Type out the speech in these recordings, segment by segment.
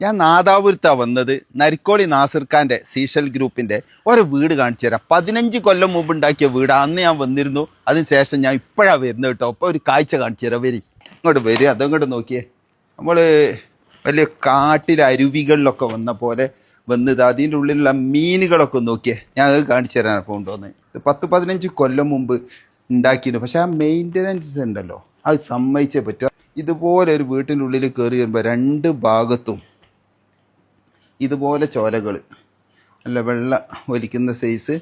ഞാൻ നാദാപുരത്താണ് വന്നത് നരിക്കോളി നാസിർ ഖാന്റെ സീഷൽ ഗ്രൂപ്പിന്റെ ഒരു വീട് കാണിച്ചു തരാം. പതിനഞ്ച് കൊല്ലം മുമ്പ് ഉണ്ടാക്കിയ വീട്. അന്ന് ഞാൻ വന്നിരുന്നു. അതിന് ശേഷം ഞാൻ ഇപ്പോഴാണ് വരുന്നത് കേട്ടോ. അപ്പോൾ ഒരു കാഴ്ച കാണിച്ചു തരാം. വരി. ഇങ്ങോട്ട് വരും. അതങ്ങോട്ട് നോക്കിയേ. നമ്മൾ വലിയ കാട്ടിലെ അരുവികളിലൊക്കെ വന്ന പോലെ വന്നത്. അതിന്റെ ഉള്ളിലുള്ള മീനുകളൊക്കെ നോക്കിയേ. ഞാൻ അത് കാണിച്ചു തരാനാണ് കൊണ്ടുവന്നത് ഇത് പത്ത് പതിനഞ്ച് കൊല്ലം മുമ്പ് ഉണ്ടാക്കിയിട്ടുണ്ട് പക്ഷേ ആ മെയിന്റനൻസ് ഉണ്ടല്ലോ. അത് സമ്മതിച്ചേ പറ്റുക ഇതുപോലെ ഒരു വീട്ടിന്റെ ഉള്ളിൽ കയറി വരുമ്പോൾ രണ്ട് ഭാഗത്തും ഇതുപോലെ ചോലകൾ അല്ല വെള്ള ഒലിക്കുന്ന സൈസ്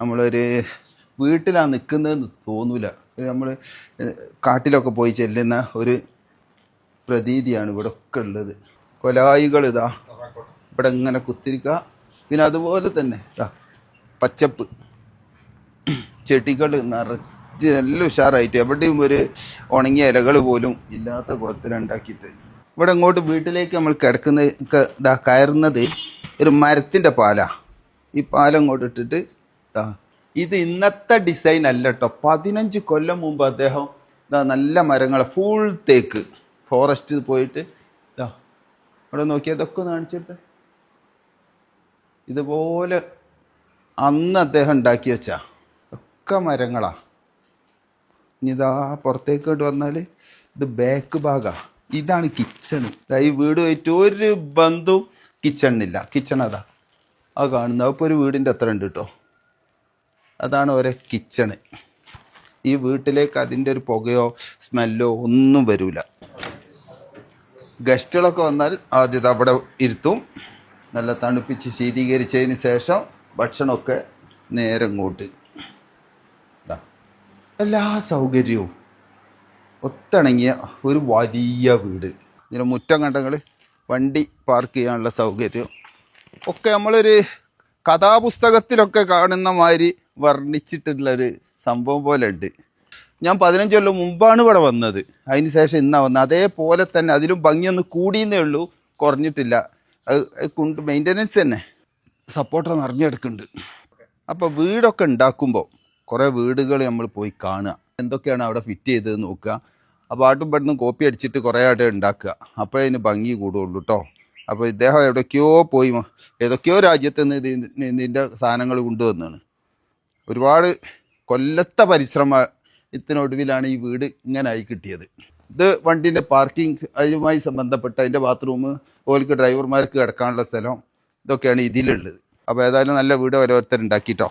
നമ്മളൊരു വീട്ടിലാണ് നിൽക്കുന്നതെന്ന് തോന്നില്ല നമ്മൾ കാട്ടിലൊക്കെ പോയി ചെല്ലുന്ന ഒരു പ്രതീതിയാണ് ഇവിടെ ഒക്കെ ഉള്ളത്. കൊലായികൾ ഇതാ ഇവിടെ ഇങ്ങനെ കുത്തിരിക്കുക പിന്നെ അതുപോലെ തന്നെ ഇതാ പച്ചപ്പ്. ചെടികൾ നിറച്ച് നല്ല ഉഷാറായിട്ട് എവിടെയും ഒരു ഉണങ്ങിയ ഇലകൾ പോലും ഇല്ലാത്ത കോലത്തിലുണ്ടാക്കിയിട്ട് ഇവിടെ അങ്ങോട്ട് വീട്ടിലേക്ക് നമ്മൾ കിടക്കുന്ന ഇതാ കയറുന്നത് ഒരു മരത്തിന്റെ പാലാ. ഈ പാലം അങ്ങോട്ട് ഇട്ടിട്ട് ഇതാ ഇന്നത്തെ ഡിസൈൻ അല്ല കേട്ടോ പതിനഞ്ച് കൊല്ലം മുമ്പ് അദ്ദേഹം ഇതാ നല്ല മരങ്ങളെ ഫുൾ തേക്ക്. ഫോറസ്റ്റ് പോയിട്ട് ഇതാ ഇവിടെ നോക്കിയാൽ ഇതൊക്കെ ഒന്ന് കാണിച്ചിട്ട് ഇതുപോലെ അന്ന് അദ്ദേഹം ഉണ്ടാക്കി വെച്ചാ. ഒക്കെ മരങ്ങളാ. ഇനി ഇതാ പുറത്തേക്കോട്ട് വന്നാൽ ഇത് ബാക്ക് ഭാഗാ. ഇതാണ് കിച്ചൺ ഈ വീട് പോയിട്ട് ഒരു ബന്ധവും കിച്ചണില്ല കിച്ചൺ അതാ. ആ കാണുന്നത്. അപ്പോൾ ഒരു വീടിന്റെ അത്ര ഉണ്ട് കേട്ടോ അതാണ് ഒരേ കിച്ചണ് ഈ വീട്ടിലേക്ക് അതിന്റെ ഒരു പുകയോ സ്മെല്ലോ ഒന്നും വരില്ല ഗസ്റ്റുകളൊക്കെ വന്നാൽ ആദ്യത്തെ അവിടെ ഇരുത്തും. നല്ല തണുപ്പിച്ച് ശീതീകരിച്ചതിന് ശേഷം ഭക്ഷണമൊക്കെ നേരെ ഇങ്ങോട്ട്. എല്ലാ സൗകര്യവും. ഒത്തിണങ്ങിയ ഒരു വലിയ വീട്. ഇതിന്റെ മുറ്റം കണ്ടങ്ങൾ വണ്ടി പാർക്ക് ചെയ്യാനുള്ള സൗകര്യം. ഒക്കെ നമ്മളൊരു കഥാപുസ്തകത്തിലൊക്കെ കാണുന്ന മാതിരി വർണിച്ചിട്ടുള്ളൊരു സംഭവം പോലെ ഉണ്ട് ഞാൻ പതിനഞ്ച് കൊല്ലം മുമ്പാണ് ഇവിടെ വന്നത്. അതിന് ശേഷം ഇന്നാ വന്നത്. അതേപോലെ തന്നെ അതിലും ഭംഗിയൊന്ന് കൂടിയെന്നേ ഉള്ളൂ. കുറഞ്ഞിട്ടില്ല. അത് കൊണ്ട് മെയിന്റനൻസ് തന്നെ. സപ്പോർട്ടർ നിറഞ്ഞെടുക്കുന്നുണ്ട്. അപ്പോൾ വീടൊക്കെ ഉണ്ടാക്കുമ്പോൾ കുറേ വീടുകൾ നമ്മൾ പോയി കാണുക. എന്തൊക്കെയാണ് അവിടെ ഫിറ്റ് ചെയ്തത് നോക്കുക. അപ്പോൾ പാട്ടും പെട്ടെന്ന് കോപ്പി അടിച്ചിട്ട് കുറേ ആയിട്ട് ഉണ്ടാക്കുക അപ്പോഴേ ഇതിന് ഭംഗി കൂടുള്ളൂ കേട്ടോ അപ്പോൾ ഇദ്ദേഹം എവിടേക്കോ പോയി ഏതൊക്കെയോ രാജ്യത്ത് നിന്ന് ഇത് ഇതിന്റെ സാധനങ്ങൾ കൊണ്ടുവന്നാണ്. ഒരുപാട് കൊല്ലത്തെ പരിശ്രമത്തിനൊടുവിലാണ് ഈ വീട് ഇങ്ങനെ ആയി കിട്ടിയത്. ഇത് വണ്ടീന്റെ പാർക്കിംഗ് അതുമായി സംബന്ധപ്പെട്ട അതിന്റെ ബാത്റൂം ഓൽക്ക് ഡ്രൈവർമാർക്ക് കിടക്കാനുള്ള സ്ഥലം ഇതൊക്കെയാണ് ഇതിലുള്ളത്. അപ്പോൾ ഏതായാലും നല്ല വീട് ഓരോരുത്തർ ഉണ്ടാക്കിട്ടോ